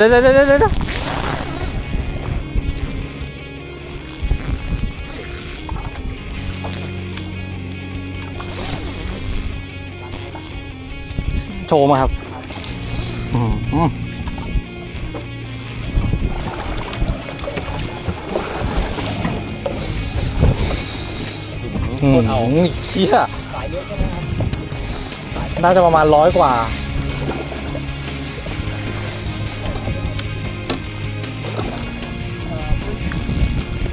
เดี๋ยวเดี๋ยวเดี๋ยวโชว์มาครับอืมอืมอืมเชี่ยน่าจะประมาณร้อยกว่า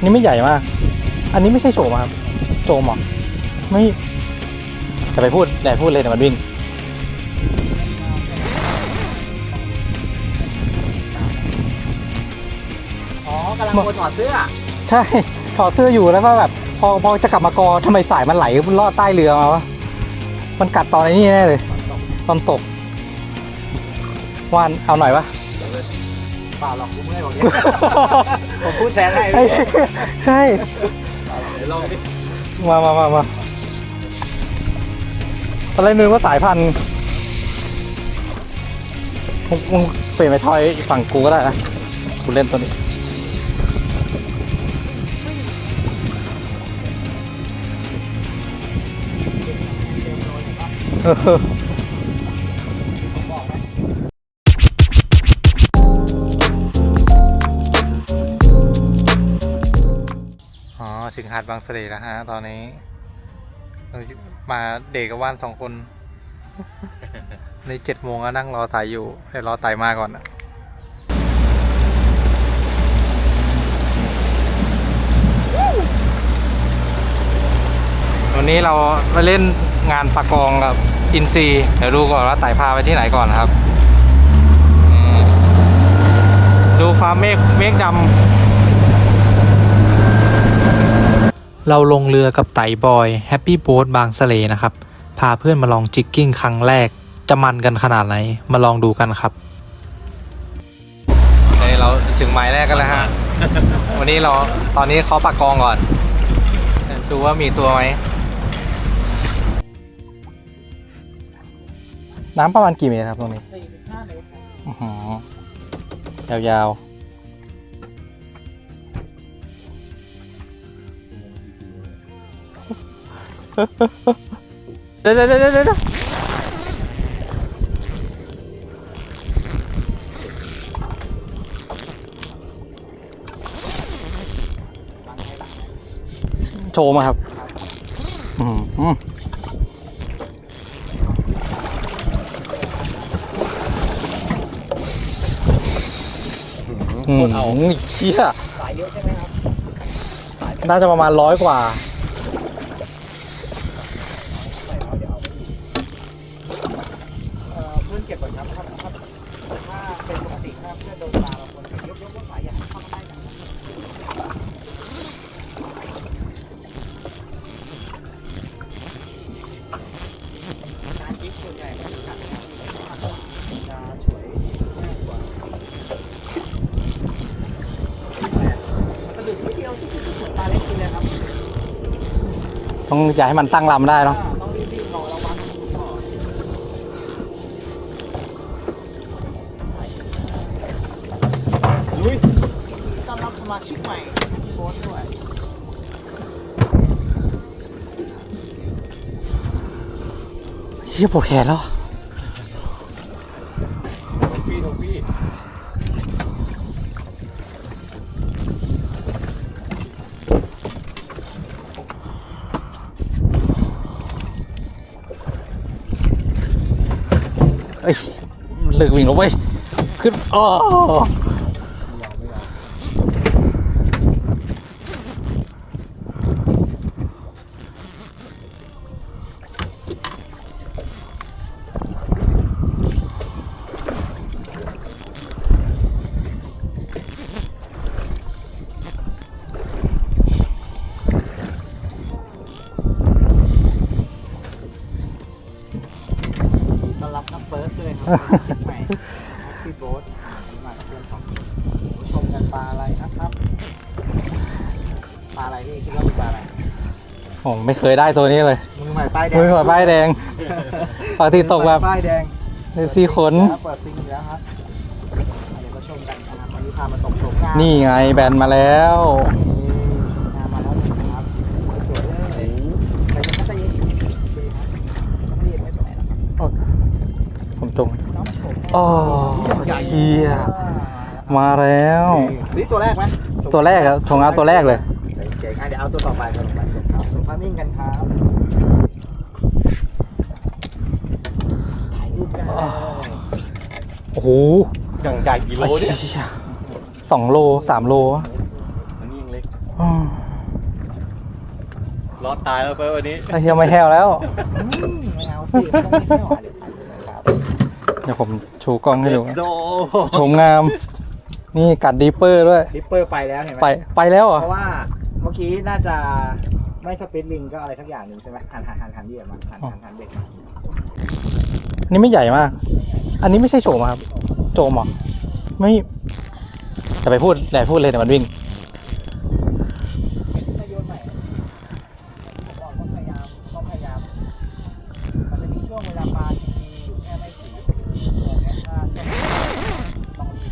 นี่ไม่ใหญ่มาก อันนี้ไม่ใช่โฉมอะครับโฉมเหรอไม่จะไปพูดอย่าไปพูดเลยเดี๋ยวมันวิ่งอ๋อกำลังวนถอดเสื้อ ใช่ถอดเสื้ออยู่แล้วก็แบบพอพอจะกลับมากอทำไมสายมันไหลลอดใต้เรือมาวะมันกัดตอนไอ้นี้แน่เลยตอนตกวานเอาหน่อยวะ เปล่าหรอกกูเมื่อยผมเนี่ยผมพูดแทนให้ใช่ใช่ เดี๋ยวลองดิมามามามาตอนแรกนึกว่าสายพันธุ์มึงมึงเปลี่ยนไปทอยอีกฝั่งกูก็ได้นะกูเล่นตัวนี้ เออ ถึงหาดบางเสร่แล้วฮะตอนนี้เรามาเด็กกับว่านสองคน ในเจ็ดโมงก็นั่งรอไต่อยู่เดี๋ยวรอไต่มาก่อนนะวันนี้เราไปเล่นงานปากองกับอินซีเดี๋ยวดูก่อนว่าไต่พาไปที่ไหนก่อนครับ ดูความเมฆเมฆดำ เราลงเรือกับไต่บอยแฮปปี้โบ๊ทบางสะเลนะครับ พาเพื่อนมาลองจิกกิ้งครั้งแรก จะมันกันขนาดไหน มาลองดูกันครับเฮ้เราถึงไม้แรกกันแล้วฮะ วันนี้เราตอนนี้เขาปากกองก่อน ดูว่ามีตัวไหม น้ำประมาณกี่เมตรครับตรงนี้45เมตรยาวๆ เดี๋ยวเดี๋ยวเดี๋ยวเดี๋ยวโชว์มาครับ อืมอืมอืมเชี่ยสายเยอะใช่ไหมครับน่าจะประมาณร้อยกว่า ต้องอย่าให้มันตั้งลำได้เนาะลุยต้อนรับสมาชิกใหม่พี่โบ๊ทด้วยเชี่ยปวดแขนแล้ว พี่ถูกพี่ เอ้ยเลิก วิ่งแล้วเว้ย ขึ้นอ๋อ ไม่เคยได้ตัวนี้เลยมือใหม่ป้ายแดงมือหัวป้ายแดงปกติตกแบบป้ายแดงในซีขนแล้วเปิดซิงอีกแล้วครับเดี๋ยวมาชมพามาตกชมงานนี่ไงแบนมาแล้วงานมาแล้วนะครับสวยๆเลยใครจะพัฒนาดีครับต้องรีบไม่เป็นไรหรอกครับผมจงน้องผมอ๋อเฮียมาแล้วนี่ตัวแรกไหมตัวแรกอะชงเอาตัวแรกเลยเจ๋งๆอะเดี๋ยวเอาตัวต่อไปตัวต่อไปครับ มามิ่งกันครับถ่ายรูปกันโอ้โหอย่างใหญ่กี่โลเนี่ยไอ้หี้สองโลสามโลวะอันนี้ยังเล็กอืมรอดตายแล้วเปิ้ลวันนี้ไอ้เฮียไม่แห้วแล้วอืมไม่เอาสิไม่ต้องไม่เอาเดี๋ยวถ่ายรูปกันครับเดี๋ยวผมชูกล้องให้ดูโดชมงาม นี่กัดดีเปอร์ด้วยดิปเปอร์ไปแล้วเห็นไหมไปไปแล้วเหรอเพราะว่าเมื่อกี้น่าจะ ไม่สปิดลิงก็อะไรสักอย่างหนึ่งใช่ไหมหันหันหันหันเบี่ยงมาหันหันหันเบรกมาอันนี้ไม่ใหญ่มาก อันนี้ไม่ใช่โฉมอะครับโจมเหรอไม่จะไปพูดแต่พูดเลยเดี๋ยวมันวิ่ง ถ้าโยนใหม่ผมบอกต้องพยายามต้องพยายาม มันจะมีช่วงเวลาปลาทีๆอยู่แค่ไม่กี่ตรงเนี้ยถ้าต้องรี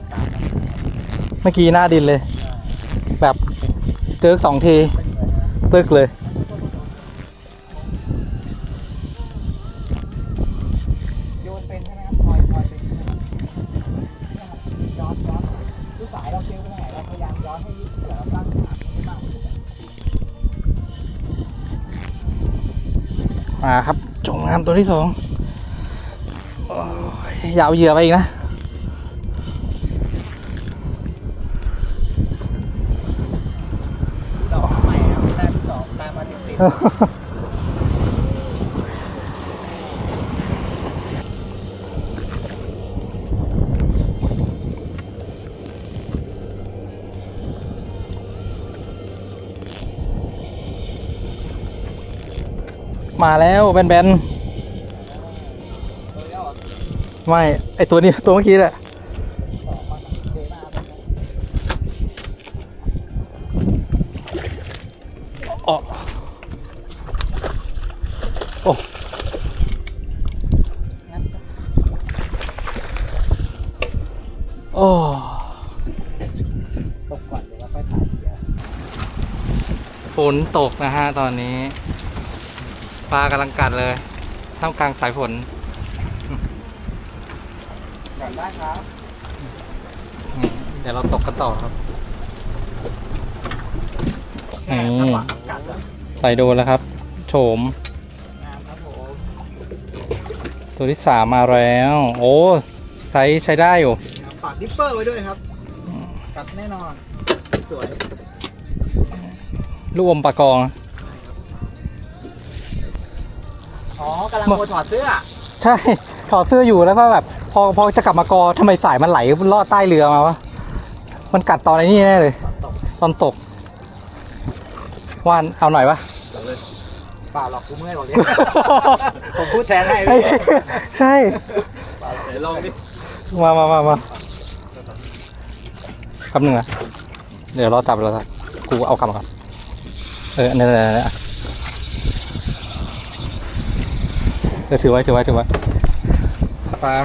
บตามกันเมื่อกี้หน้าดินเลย แบบเจอสองทีไม่เหนื่อยนะ ตึกเลย โยนเป็นใช่ไหมครับคอยคอยเป็นใช่ไหมครับย้อนย้อนคือสายเราเจอไปไหนเราพยายามย้อนให้เผื่อเราตั้งขาให้มากกว่านี้มาครับจงงามตัวที่สองโอ้ยอยาวเหยื่อไปอีกนะ มาแล้วแบนๆ ไม่ ไอตัวนี้ ตัวเมื่อกี้แหละอ๋อ อ้งั้นก็โอ้ตกก่อนเดี๋ยวเราค่อยถ่ายทีเดียวฝนตกนะฮะตอนนี้ ปลากำลังกัดเลยท่ามกลางสายฝนก่อนได้ครับอืมเดี๋ยวเราตกกันต่อครับแค่อืมจังหวะกัดแล้วใส่โดนแล้วครับ โฉมงามครับผม ตัวที่สามมาแล้ว โอ้ไซส์ใช้ได้อยู่ฝากดิปเปอร์ไว้ด้วยครับกัดแน่นอน สวยลูกอมปลากอง อ๋อกำลังโมถอดเสื้อ ใช่ ถอดเสื้ออยู่แล้วก็แบบ พอพอจะกลับมากอทำไมสายมันไหลลอดใต้เรือมาวะ มันกัดตอนไอ้นี่แน่เลย ตอนตกตอนตกวานเอาหน่อยวะ เปล่าหรอกกูเมื่อยบอกเนี่ยผมพูดแทนให้ใช่ใช่ไหนลองดิมามามามาคำหนึ่งนะเดี๋ยวรอจับเราจับกูเอากลับมาก่อนเออเนี่ยเนี่ยเนี่ยเดี๋ยวถือไว้ถือไว้ถือไว้ปลา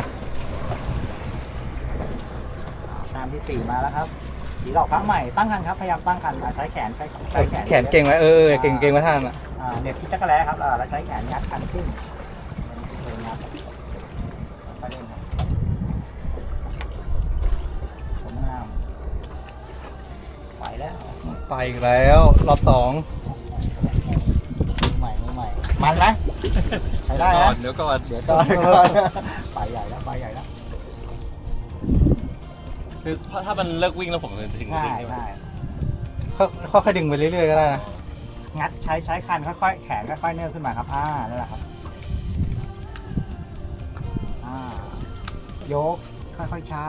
ตามที่สี่มาแล้วครับสีดอกครั้งใหม่ตั้งคันครับพยายามตั้งคันอะใช้แขนใช้ใช้แขนแขนเก่งไว้เออเออเก่งเก่งไว้ท่านอะอ่า เหน็บที่จักรแล้ครับอ่าแล้วใช้แขนยัดคันขึ้นเลยงัดไปเล่นครับผมงามไปแล้วไปอีกแล้วรอบสองมือใหม่มือใหม่มันไหมใช้ได้ก่อนะนเดี๋ยวก่อนเดี๋ยวก่อนก่อนไปใหญ่แล้วไปใหญ่แล้วคือถ้าถ้ามันเลิกวิ่งแล้วผมจะถึงใช่ดึงใช่ไหมใช่ค่อยค่อยๆดึงไปเรื่อยๆก็ได้นะ งัดใช้ใช้คันค่อยๆแขนค่อยๆเนื่อขึ้นมาครับอ่านั่นแหละครับอ่ายกค่อยๆช้า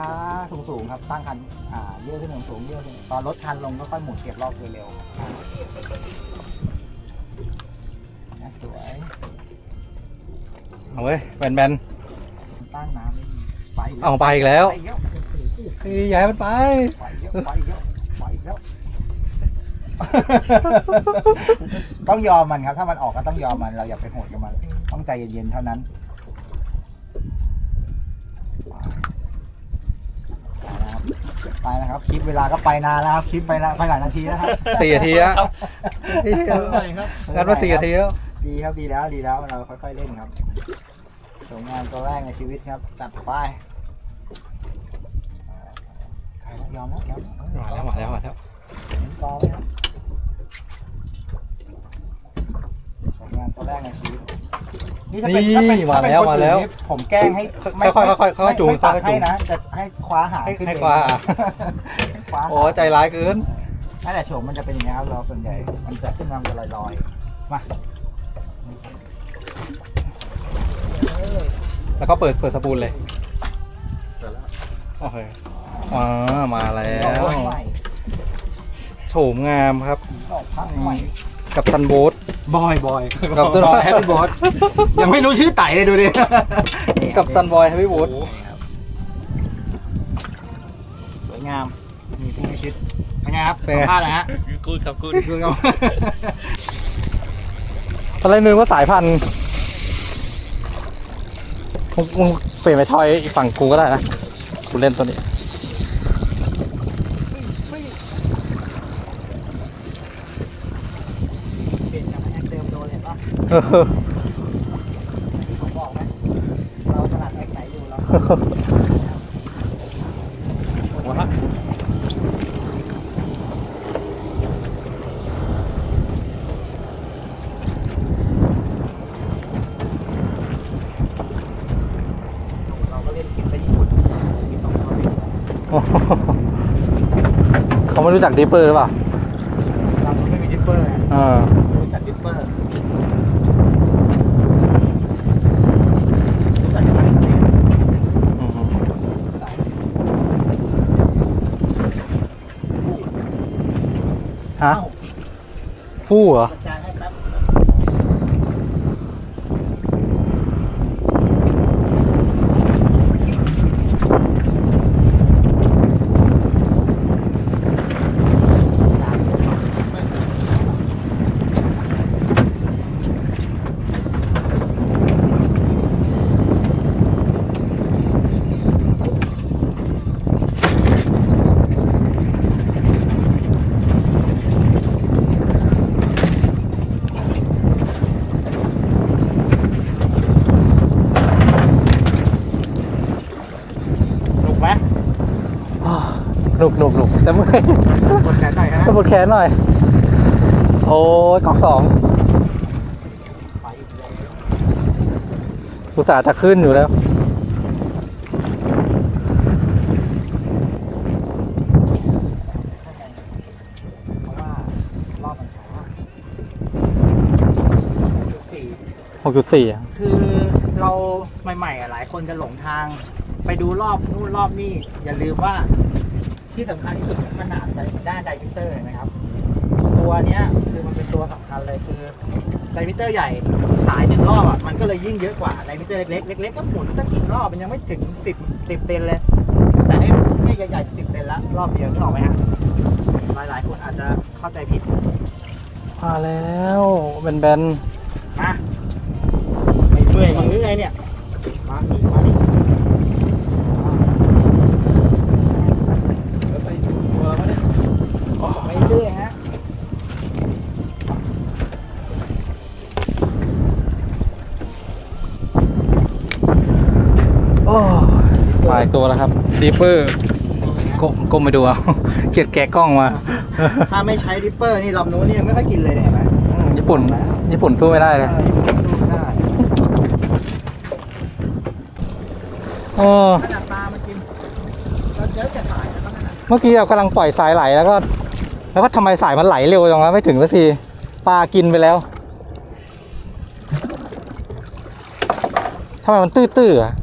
สูงๆครับตั้งคันอ่าเยื่อขึ้นสูงๆเยื่อขึ้นตอนลดคันลงก็ค่อยหมุนเก็บรอบเร็วๆครับอ่าสวยเอาเว้ยแบนตั้งน้ำไปกๆแล้วเอาไปอีกแล้วไปอีกแล้วเฮ้ยย้ายมันไปไปอีกแล้วไปอีกแล้วไปอีกแล้ว ต้องยอมมันครับ ถ้ามันออกก็ต้องยอมมัน เราอย่าไปโหดกับมัน ต้องใจเย็นๆเท่านั้นไปนะครับไปนะครับคลิปเวลาก็ไปนานแล้วครับ คลิปไปนะไปหลายนาทีแล้วครับสี่นาทีแล้วครับใหม่ครับงัดมาสี่นาทีแล้วดีครับดีแล้วดีแล้วเราค่อยๆเล่นครับสวยงามตัวแรกในชีวิตครับ จัดไปยอมแล้วยอมมาแล้วมาแล้วมาแล้วเห็นกองไหมครับ สวยงามตัวแรกในชีวิตนี่ถ้าเป็นนี่ถ้าเป็นมาถ้เป็นแล้วคนมาอื่นแล้วนี่ผมแกล้งให้ไม่ค่อยๆค่อยๆค่อยๆไม่จูงไม่ตัดค่อยๆจูให้งนะจะให้คว้าหางให้ขึ้นให้เองคว้าคว้าหาง โอ้ใจร้ายเกิน นั่นแหละโฉมมันจะเป็นอย่างนี้ยครับเราส่วนใหญ่มันจะขึ้นมามันจะลอยๆมาแล้วก็เปิดเปิดสปูนเลยโอเคอ่ามาแล้ดอกวพักใหม่โฉมงามครับดอกพักใหม่กับตันโบ๊ท บอยบอยกับตันบอย แฮปปี้บอสยังไม่รู้ชื่อไต่เลยดูดิกับตันบอยแฮปปี้โบ๊ทสวยงามมีผู้พิชิตเป็นไงครับเป็นไงสัมภาษณ์หนะฮะกูดครับกูดดูครับตอนแรกนึกว่าสายพันธุ์มึงมึงเปลี่ยนไปทอยอีกฝั่งกูก็ได้นะ กูเล่นตัวนี้ เปลี่ยนจากแอคเดิมโดนเห็นป่ะ เออที่ผมบอกไหมเราถนัดแอคไหนอยู่เราหัวฮะเราก็เล่นกินไปญี่ปุ่นมีสองตัวเล่นเขาไม่รู้จักดิปเปอร์หรือเปล่าเราไม่มีดิปเปอร์ไงเออ ไม่รู้จักดิปเปอร์รู้จักแต่มันเอง อือฮึฮะ เอ้า ฟู่เหรอจัดการให้ หนุกหนุกแต่เมื่อยกดแขนหน่อยนะสมุดแขนหน่อย โอ้ยกล่องสองอุตส่าห์จะขึ้นอยู่แล้วเพราะว่ารอบมันช้าจุดสี่คือเราใหม่ๆอะหลายคนจะหลงทาง ไปดูรอบนู่นรอบนี่อย่าลืมว่า ที่สำคัญที่สุดขนาดด้านไดมิเตอร์นะครับ ตัวเนี้ยคือมันเป็นตัวสำคัญเลยคือไดมิเตอร์ใหญ่สายหนึ่งรอบอะมันก็เลยยิ่งเยอะกว่าไดมิเตอร์เล็กๆเล็กๆก็หมุนตั้งกี่รอบมันยังไม่ถึงสิบสิบเซนเลย แต่ไอ้เนี่ยใหญ่ๆสิบเซนละรอบเดียวนึกออกไหมฮะหลายๆคนอาจจะเข้าใจผิดมาแล้วเป็นแบนมาไม่เมื่อยมึงหรือไงเนี่ย ดิปเปอร์ก้มก้มไปดูเอา เกลียดแกะกล้องมาถ้าไม่ใช้ดิปเปอร์นี่ลำนู้นนี่ยังไม่ค่อยกินเลยเนี่ยเห็นไหมอืมญี่ปุ่น ญี่ปุ่นสู้ไม่ได้เลยเออสู้ไม่ได้เออขนาดปลามันกินแล้วเยอะจะตายแล้วขนาดเมื่อกี้เรากำลังปล่อยสายไหลแล้วก็ แล้วก็ทำไมสายมันไหลเร็วจังวะไม่ถึงสักทีปลากินไปแล้วทำไมมันตื้อๆอะ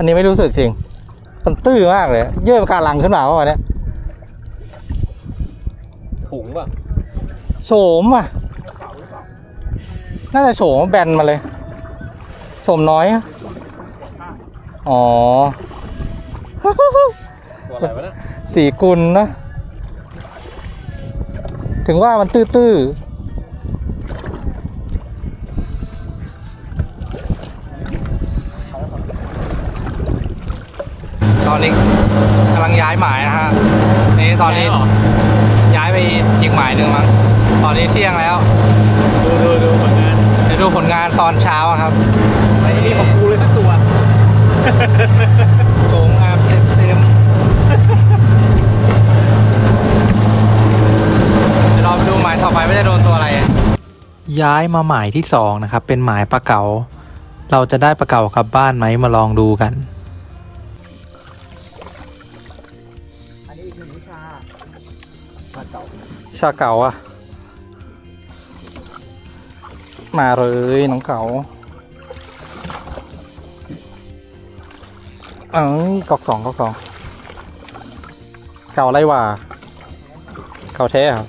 อันนี้ไม่รู้สึกจริง มันตื้อมากเลย เยื่อปะการังขึ้นมาเมื่อวานเนี้ยถุงป่ะโฉมอะ น่าจะโฉมแบนมาเลยโฉมน้อยอะอ๋อ ตัวอะไรวะเนี่ย สีกุลนะ ถึงว่ามันตื้อๆ ตอนนี้กำลังย้ายหมายนะฮะนี่ตอนนี้ย้ายไปอีกหมายหนึ่งมั้งตอนนี้เที่ยงแล้ว ดูดูดูผลงานเดี๋ยวดูผลงานตอนเช้าครับไม่นี่ของกูเลยทั้งตัวโกงงามเต็มเต็มเดี๋ยวเราไปดูหมายต่อไปไม่าจะโดนตัวอะไร ย้ายมาหมายที่สองนะครับ เป็นหมายปลาเก๋าเราจะได้ปลาเก๋ากลับบ้านไหมมาลองดูกันอัน ชาเก๋าอะมาเลยน้องเก๋าเอ้ยกอกสองกอกสองเก่าไรวะเก่าแท้ครับ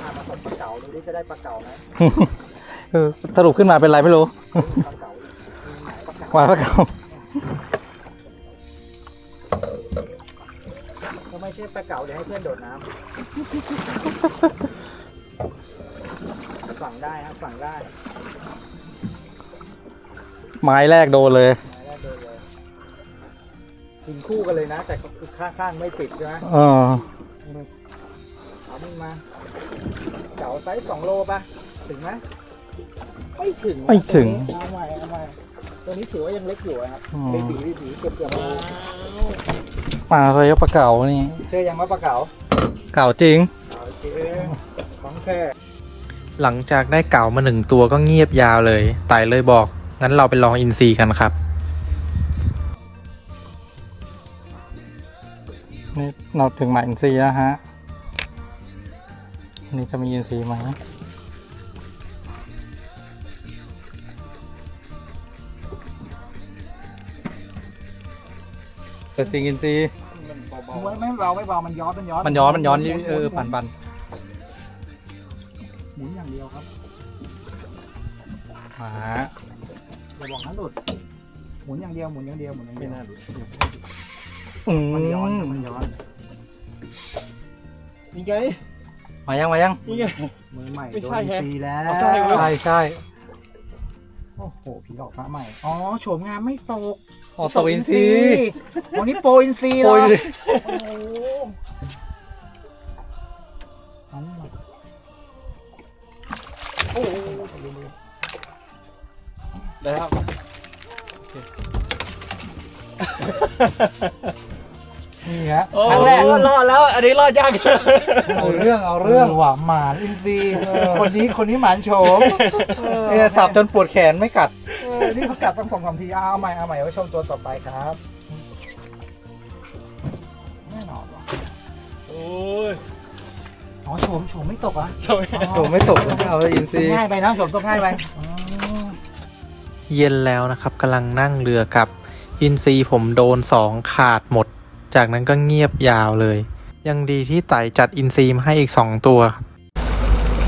อ่ามาส่งปลาเก่าดูดิจะได้ปลาเก่าไหมเออ สรุปขึ้นมาเป็นไรไม่รู้ปลาเก่าอีกมีหมายปลาเก่าว่าพระเก่าก็ไม่ใช่ปลาเก่าเดี๋ยวให้เพื่อนโดดน้ำฝั่งได้ครับฝั่งได้ไม้แรกโดนเลยหมายแรกโดนเลยยิงคู่กันเลยนะ แต่ก็คือข้างๆไม่ติดใช่ไหมเออเอามันมา เก๋าไซส์สองโลป่ะ ถึงไหม ไม่ถึงไม่ถึง เอาใหม่เอาใหม่ตัวนี้ถือว่ายังเล็กอยู่อะครับอืมไม่สีไม่สีเกือบเกือบโลมาเลยปลาเก๋านี่ เชื่อยังว่าปลาเก๋าเก๋าจริงโอเคของแท้ หลังจากได้เก๋ามาหนึ่งตัวก็เงียบยาวเลยไต่เลยบอก งั้นเราไปลองอินซีกันครับ นี่เราถึงหมายอินทรีย์แล้วฮะอันนี้จะมีอินทรีย์ไหม เปิดสิงอินทรีย์ไม่ไม่เบาไม่เบามันย้อนมันย้อนมันย้อนมันย้อนหมุเออปันปันหมุนอย่างเดียวครับหาอย่าบอกนะหลุดหมุนอย่างเดียวหมุนอย่างเดียวหมุนอย่างเดียวอืมมันย้อนมันย้อนนี่ไงมายังมายังนี่ไงมือใหม่ไม่ใช่โดนแฮะตีแล้วเอาใช่เว้ยใช่ใช่โอ้โห ผีหลอกพระใหม่ อ๋อโฉมงามไม่ตกออตกอินทรีย์วันนี้โปรอินซีย์ โอ้ยเหรอโอ้โหอันนี้โอ้โหได้ครับนี่ฮะโอ้ครั้งแรกรอดแล้ว อันนี้รอดยาก เอาเรื่องเอาเรื่องหว่าหมานอินซีย์คนนี้คนนี้หมานโฉมเนี่ยสับจนปวดแขนไม่กัด เออนี่เขาจัดตั้งสองสามทีเอาเอาใหม่เอาใหม่ไว้ชมตัวต่อไปครับแน่นอนว่ะโอ้ยอ๋อโฉมโฉมไม่ตกอะทำไมถูกไม่ตกเอาอินซีย์ง่ายไปนะโฉมตกง่ายไปอ๋อเย็นแล้วนะครับกำลังนั่งเรือกลับ อินซีผมโดนสองขาดหมด จากนั้นก็เงียบยาวเลย ยังดีที่ไต่จัดอินซีมาให้อีกสองตัวครับ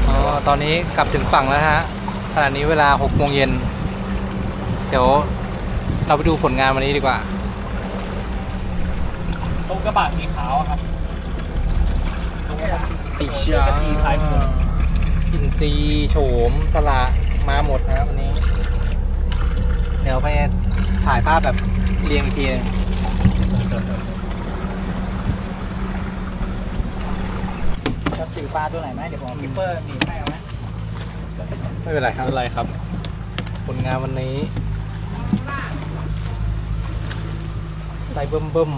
อ๋อ ตอนนี้กลับถึงฝั่งแล้วฮะขณะนี้เวลา6โมงเย็น เดี๋ยวเราไปดูผลงานวันนี้ดีกว่าตรงกระบะสีขาวอะครับตรงกระบะติชาทีท้ายมืออินซีย์โฉมสละมาหมดนะครับวันนี้ เดี๋ยวไปถ่ายภาพแบบเรียงอีกทีนึงจะสีปลาตัวไหนไหมเดี๋ยวผมเอาคิปเปอร์หนีบให้เอาไหมไม่เป็นไรครับอะไรครับ ผลงานวันนี้ ใส่เบิ่มเบิ่ม